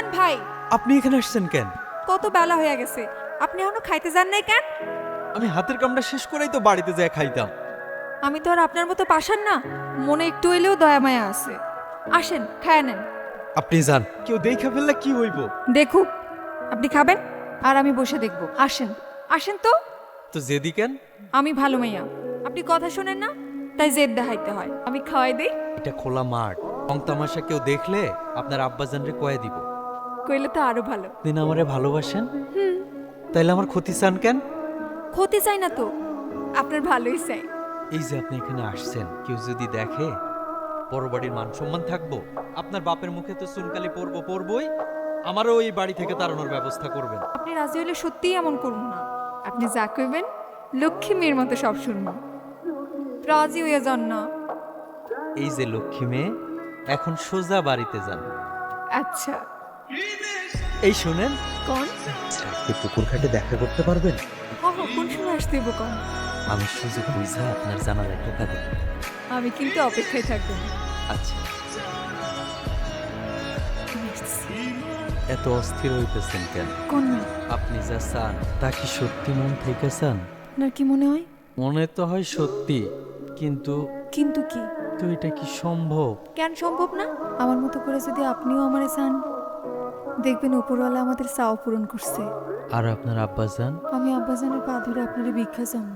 আম্মাজান ভাই। আপনি এখানে আসছেন কেন? কত বেলা হয়ে গেছে। আপনি এখনও খাইতে যান নাই কেন? আমি হাতের কামটা শেষ করেই তো বাড়িতে যায় খাইতাম। আমি তো আর আপনার মতো পাশান না। মনে একটু এলেও দয়া মায়া আছে। আসেন খায় নেন। আপনি যান। কেউ দেখা ফেললে কি হইব? দেখুক আপনি খাবেন আর আমি বসে দেখব। আসেন আসেন তো। তো যেদি কেন? আমি ভালো মাইয়া। আপনি কথা শোনেন না তাই জেদ দেখাইতে হয়। আমি খাওয়াই দিই। এটা খোলা মাঠ। রং তামাশা কেউ দেখলে আপনার আব্বাজানরে কয়ে দিব। কইলে তো আরও ভালো। দিন আমারে ভালোবাসেন? তাইলে আমার ক্ষতি চান কেন? ক্ষতি চাই না তো। আপনার ভালোই চাই। এই যে আপনি এখানে আসছেন কেউ যদি দেখে বড় বাড়ির মান সম্মান থাকব আপনার বাপের মুখে তো চুনকালি পরবো পরবই আমারও এই বাড়ি থেকে তাড়ানোর ব্যবস্থা করবেন। আপনি রাজি হলে সত্যিই এমন করুন না। আপনি যা কইবেন লক্ষ্মী মেয়ের মতো সব শুনব। রাজি হয়ে যান না। এই যে লক্ষ্মী মেয়ে এখন সোজা বাড়িতে যান। আচ্ছা। এই শুনেন কোন? আজকে পুকুর ঘাটে দেখা করতে পারবেন? কোন সময় আসতে হইব কোন? আমি সুযোগ বুঝা আপনার জানালায় টোকা দেব। আমি কিন্তু অপেক্ষায় থাকব। আচ্ছা। এত অস্থির হইতেছেন কেন? কোন আপনি যা চান তা কি সত্যি মন থেকে চান? আপনার কি মনে হয়? মনে তো হয় সত্যি কিন্তু কিন্তু কি? তো এটা কি সম্ভব? কেন সম্ভব না? আমার মতো করে যদি আপনিও আমারে চান। দেখবেন উপরওয়ালা আমাদের চাও পূরণ করছে। আর আপনার আব্বাজান? আমি আব্বাজানের পা ধরে আপনারে ভিক্ষা চাম।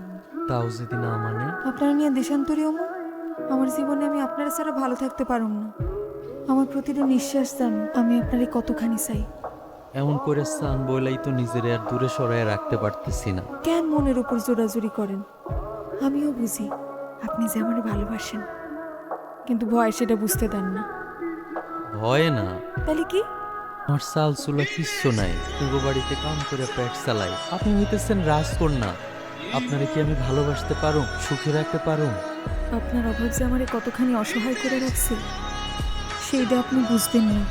তাও যদি না মানে? আপনারা নিয়ে দেশান্তরী অমু আমার জীবনে আমি আপনারা ছাড়া ভালো থাকতে পারুম না। আমার প্রতিটা নিঃশ্বাস জান আমি আপনারে কতখানি চাই। এমন করে চান বলেই তো নিজের আর দূরে সরায় রাখতে পারতেছি না। কেন মনের উপর জোরাজুরি করেন? আমিও বুঝি আপনি যে আমারে ভালোবাসেন। কিন্তু ভয় সেটা বুঝতে দেন না। ভয় না? তাহলে কি? আমার চাল চুলা কিচ্ছু নাই। পূর্ব বাড়িতে কাম করে পেট চালাই। আপনি হইতেছেন রাজকন্যা। আপনারে কি আমি ভালোবাসতে পারো সুখে রাখতে পারো আপনার অভাব যে আমারে কতখানি অসহায় করে রাখছে সেইটা আপনি বুঝবেন না।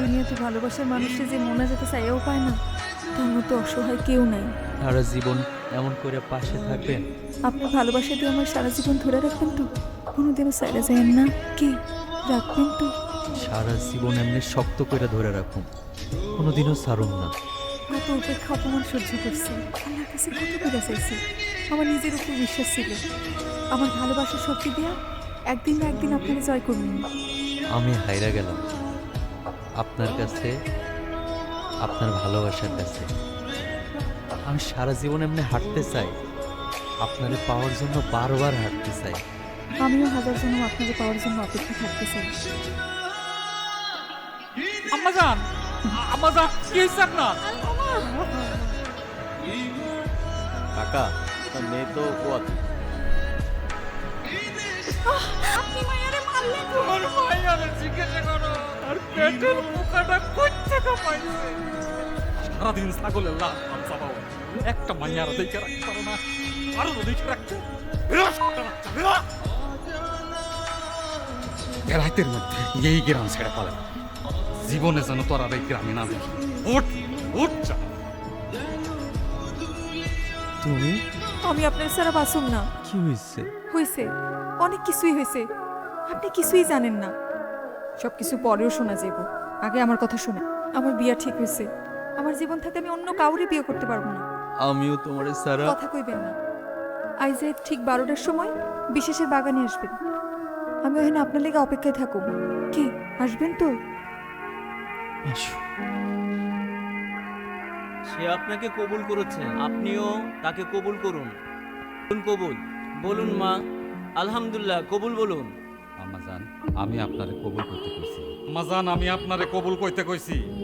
দুনিয়াতে ভালোবাসার মানুষের যে মনে যেতে চাইও পায় না তার মতো অসহায় কেউ নাই। সারা জীবন এমন করে পাশে থাকবেন। আপনি ভালোবাসা দিয়ে আমার সারা জীবন ধরে রাখবেন তো? কোনোদিনও সাইডে যায় না? কি? রাখবেন তো? সারা জীবন এমনি শক্ত করে ধরে রাখুন কোনোদিনও ছাড়ুন না। কত উপেক্ষা অপমান সহ্য করছি। আল্লাহর কাছে কত করে চাইছি। আমার নিজের উপর বিশ্বাস ছিল। আমার ভালোবাসার শক্তি দেয়া একদিন না একদিন আপনাকে জয় করবেন আমি হাইরা গেলাম। আপনার কাছে আপনার ভালোবাসার কাছে। আমি সারা জীবন এমনি হাঁটতে চাই। আপনারে পাওয়ার জন্য বারবার হাঁটতে চাই। আমিও হাজার জন্য আপনাকে পাওয়ার জন্য অপেক্ষা থাকতে চাই। আম্মাজান আম্মাজান কি হয়েছে আপনার কাকা তার মেয়ে তো কুয়াতে আপনি মায়ারে মারলেন। তোর মাইয়ারে জিজ্ঞাসা করো আর পেটের পোকাটা কোথ থেকে পাইছে? সারাদিন ছাগলের লাভ পান চাবাও একটা মাইয়ার দেখে রাখতে পারো না আরও দেখে রাখতে। রাতের মধ্যে এই গ্রাম ছেড়ে পালে না। জীবনে যেন তোর আর এই গ্রামে না দেখি। উঠ উঠ যা। তুমি? আমি আপনার ছাড়া বাসুম না। কি হয়েছে হয়েছে অনেক কিছুই হয়েছে আপনি কিছুই জানেন না। সব কিছু পরেও শোনা যাব আগে আমার কথা শুনে আমার বিয়া ঠিক হয়েছে আমার জীবন থেকে আমি অন্য কাউরে বিয়ে করতে পারব না। আমিও তোমার সারা কথা কইবেন না। আইজে ঠিক বারোটার সময় বিশেষের বাগানে আসবেন। আমি ওখানে আপনার লেগে অপেক্ষায় থাকুম। কি আসবেন তো? আসো। সে আপনাকে কবুল করেছে। আপনিও তাকে কবুল করুন। বলুন কবুল। বলুন মা আলহামদুল্লাহ কবুল বলুন। আম্মাজান আমি আপনারে কবুল করতে কইছি। আম্মাজান আমি আপনারে কবুল করতে কইছি।